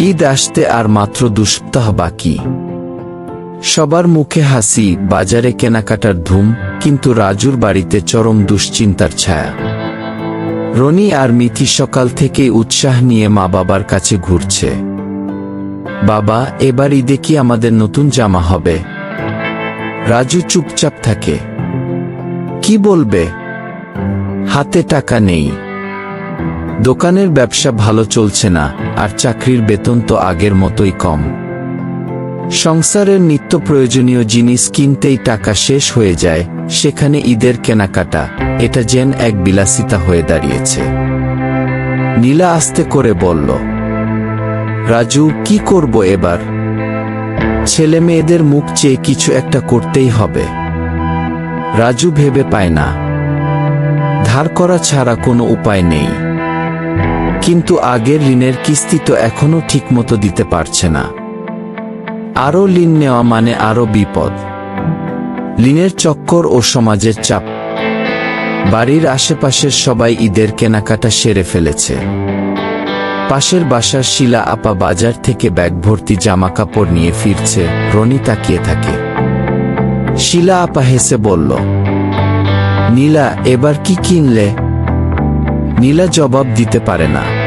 ঈদ আসতে আর মাত্র দু সপ্তাহ বাকি। সবার মুখে হাসি, বাজারে কেনাকাটার ধুম, কিন্তু রাজুর বাড়িতে চরম দুশ্চিন্তার ছায়া। রনি আর মিথি সকাল থেকে উৎসাহ নিয়ে মা বাবার কাছে ঘুরছে। বাবা, এবার ঈদে কি আমাদের নতুন জামা হবে? রাজু চুপচাপ থাকে। কি বলবে? হাতে টাকা নেই। দোকানের ব্যবসা ভালো চলছে না, আর চাকরির বেতন তো আগের মতোই কম। সংসারের নিত্য প্রয়োজনীয় জিনিস কিনতেই টাকা শেষ হয়ে যায়, সেখানে ঈদের কেনাকাটা, এটা যেন এক বিলাসিতা হয়ে দাঁড়িয়েছে। নীলা আস্তে করে বলল, রাজু, কি করব এবার? ছেলে মেয়েদের মুখ চেয়ে কিছু একটা করতেই হবে। রাজু ভেবে পায় না। ধার করা ছাড়া কোনো উপায় নেই। কিন্তু আগের ঋণের কিস্তি তো এখনও ঠিকমতো দিতে পারছে না। আরও ঋণ নেওয়া মানে আরও বিপদ। ঋণের চক্কর ও সমাজের চাপ। বাড়ির আশেপাশের সবাই ঈদের কেনাকাটা সেরে ফেলেছে। পাশের বাসার শিলা আপা বাজার থেকে ব্যাগ ভর্তি জামা কাপড় নিয়ে ফিরছে, রনি তাকিয়ে থাকে। শিলা আপা হেসে বলল, নীলা, এবার কি কিনলে? নীলা জবাব দিতে পারে না।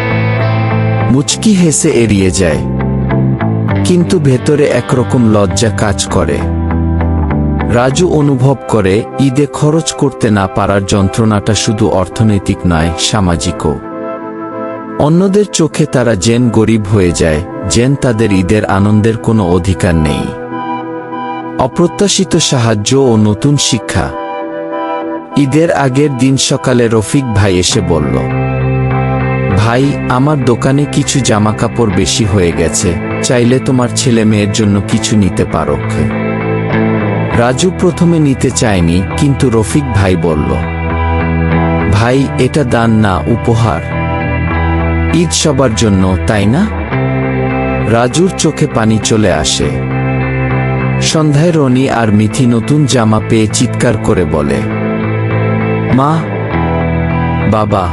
মুচকি হেসে এড়িয়ে যায়। কিন্তু ভেতরে একরকম লজ্জা কাজ করে। রাজু অনুভব করে, ঈদে খরচ করতে না পারার যন্ত্রণাটা শুধু অর্থনৈতিক নয়, সামাজিকও। অন্যদের চোখে তারা জেন গরিব হয়ে যায় জেন তাদের ঈদের আনন্দের কোনো অধিকার নেই। অপ্রত্যাশিত সাহায্য ও নতুন শিক্ষা। ঈদের আগের দিন সকালে রফিক ভাই এসে বলল ভাই, আমার দোকানে কিছু জামা কাপড় বেশি হয়ে গেছে, চাইলে তোমার ছেলে মেয়ের জন্য কিছু নিতে পারো। রাজু প্রথমে নিতে চায়নি, কিন্তু রফিক ভাই বলল, ভাই, এটা দান না, উপহার। ঈদ সবার জন্য, তাই না? রাজুর চোখে পানি চলে আসে। সন্ধ্যায় রনি আর মিথি নতুন জামা পেয়ে চিৎকার করে বলে, মা, বাবা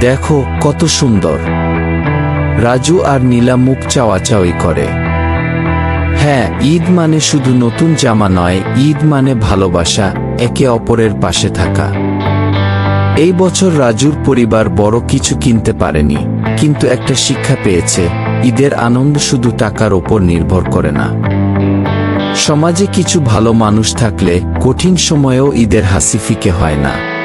দেখো কত সুন্দর। রাজু আর নীলা মুখ চাওয়াচাওয়ি করে। হ্যাঁ ঈদ মানে শুধু নতুন জামা নয়, ঈদ মানে ভালোবাসা, একে অপরের পাশে থাকা। এই বছর রাজুর পরিবার বড় কিছু কিনতে পারেনি, কিন্তু একটা শিক্ষা পেয়েছে, ঈদের আনন্দ শুধু টাকার ওপর নির্ভর করে না। সমাজে কিছু ভালো মানুষ থাকলে কঠিন সময়েও ঈদের হাসি ফিকে হয় না।